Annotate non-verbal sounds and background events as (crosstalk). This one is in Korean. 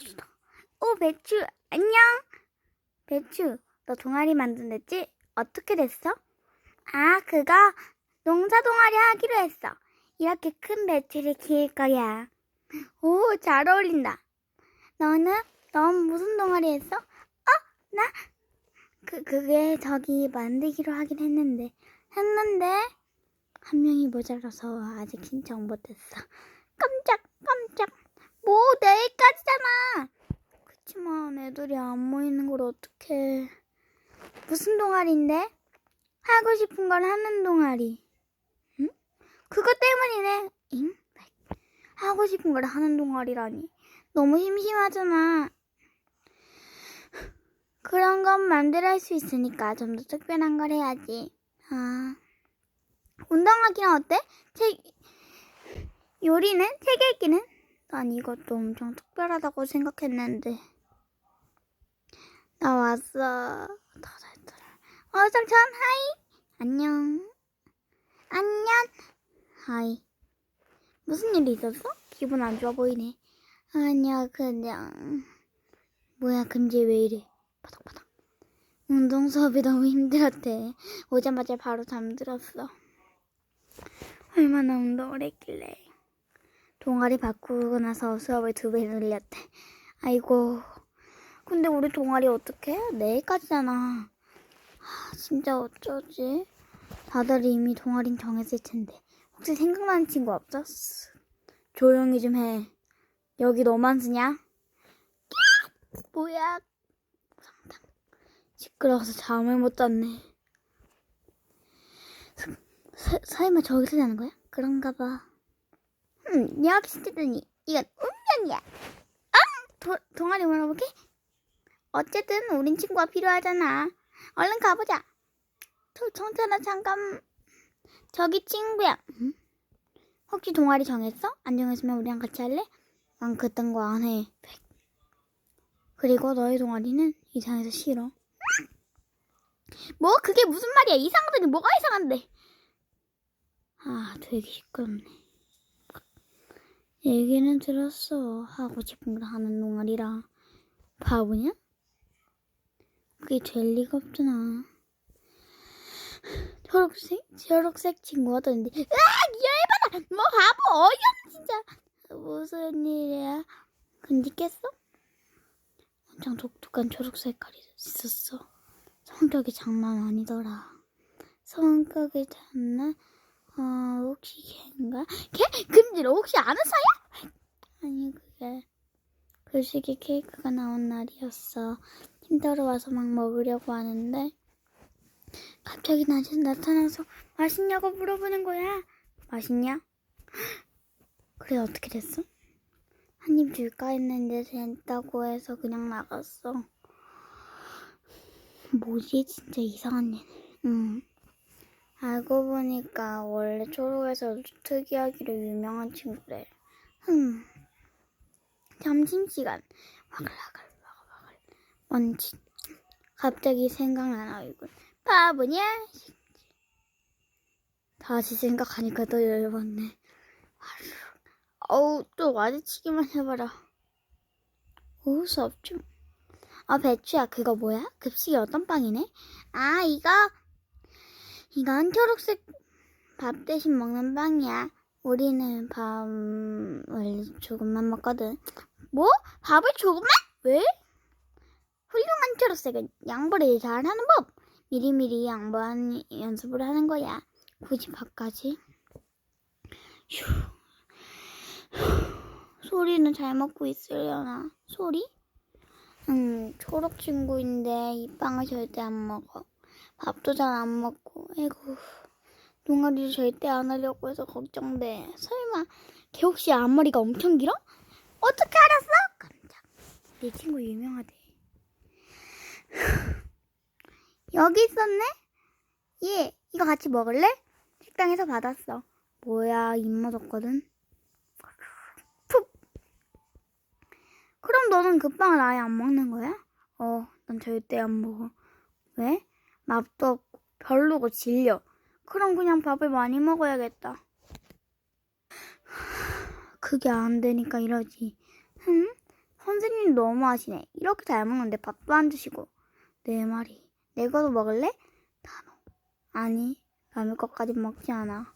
배추다. 오, 배추, 안녕. 배추, 너 동아리 만든댔지? 어떻게 됐어? 아, 그거 농사 동아리 하기로 했어. 이렇게 큰 배추를 키울 거야. 오, 잘 어울린다. 너는? 넌 무슨 동아리 했어? 어? 나? 그, 그게 저기 만들기로 하긴 했는데. 했는데? 한 명이 모자라서 아직 신청 못했어. 깜짝, 깜짝. 뭐. 그치만 애들이 안 모이는 걸 어떡해. 무슨 동아리인데? 하고 싶은 걸 하는 동아리. 응? 그것 때문이네. 잉? 하고 싶은 걸 하는 동아리라니. 너무 심심하잖아. 그런 건 맘대로 할 수 있으니까 좀 더 특별한 걸 해야지. 아. 운동하기는 어때? 책, 요리는? 책 읽기는? 난 이것도 엄청 특별하다고 생각했는데. 나 왔어. 다잘들. 어, 삼촌, 하이. 안녕. 안녕. 하이. 무슨 일이 있었어? 기분 안 좋아 보이네. 아니야, 그냥. 뭐야, 금지 왜 이래? 바닥바닥. 운동 수업이 너무 힘들었대. 오자마자 바로 잠들었어. 얼마나 운동을 했길래. 동아리 바꾸고 나서 수업을 두 배 늘렸대. 아이고. 근데 우리 동아리 어떡해? 내일까지잖아. 하, 진짜 어쩌지? 다들 이미 동아리 정했을 텐데. 혹시 생각나는 친구 없어? 조용히 좀 해. 여기 너만 쓰냐? 뭐야? 상당. 시끄러워서 잠을 못 잤네. 서, 설마 저기서 자는 거야? 그런가 봐. 음, 여기 시트더니 이건 운명이야. 아! 도, 동아리 물어볼게? 어쨌든 우린 친구가 필요하잖아. 얼른 가보자. 저, 정찬아 잠깐. 저기 친구야. 응? 혹시 동아리 정했어? 안 정했으면 우리랑 같이 할래? 난 그딴 거 안 해. 그리고 너희 동아리는 이상해서 싫어. 뭐 그게 무슨 말이야? 이상하더니 뭐가 이상한데? 아, 되게 시끄럽네. 얘기는 들었어. 하고 싶은 걸 하는 동아리라. 바보냐? 그게 될 리가 없잖아. 초록색? 초록색 친구 하던데. 으악! 열받아! 뭐 바보! 어이없네, 진짜. 무슨 일이야? 근데 깼어? 엄청 독특한 초록 색깔이 있었어. 성격이 장난 아니더라. 성격이 장난? 어, 혹시 걔인가? 걔? 금지로 혹시 아는 사이야? 아니, 그게. 그 시기 케이크가 나온 날이었어. 힘들어 와서 막 먹으려고 하는데, 갑자기 낮에 나타나서 맛있냐고 물어보는 거야. 맛있냐? 그래, 어떻게 됐어? 한 입 줄까 했는데 됐다고 해서 그냥 나갔어. 뭐지? 진짜 이상한 얘네. 응. 알고 보니까 원래 초록에서 특이하기로 유명한 친구래. 흠. 점심시간. 와글와글 와글와글. 먼지. 갑자기 생각난 얼굴. 바보냐? 다시 생각하니까 더 열받네. 어우, 또 와지치기만 해봐라. 오, 수업 중. 아, 배추야, 그거 뭐야? 급식이 어떤 빵이네? 아, 이거? 이건 초록색 밥 대신 먹는 빵이야. 우리는 밥, 원래 조금만 먹거든. 뭐? 밥을 조금만? 왜? 훌륭한 초록색은 양보를 잘하는 법. 미리미리 양보하는 연습을 하는 거야. 굳이 밥까지. 휴. 소리는 잘 먹고 있으려나? 소리? 응, 초록 친구인데 이 빵을 절대 안 먹어. 밥도 잘 안 먹고. 에구, 동아리를 절대 안 하려고 해서 걱정돼. 설마 걔 혹시 앞머리가 엄청 길어? 어떻게 알았어? 깜짝. 내 친구 유명하대. (laughs) 여기 있었네? 얘, 이거 같이 먹을래? 식당에서 받았어. 뭐야, 입맛 없거든. 푹. 그럼 너는 그 빵을 아예 안 먹는 거야? 어, 난 절대 안 먹어. 왜? 맛도 없고 별로고 질려. 그럼 그냥 밥을 많이 먹어야겠다. 그게 안 되니까 이러지. 흠? 선생님 너무하시네. 이렇게 잘 먹는데 밥도 안 주시고. 내 말이. 내 거도 먹을래? 단호. 아니, 남의 것까진 먹지 않아.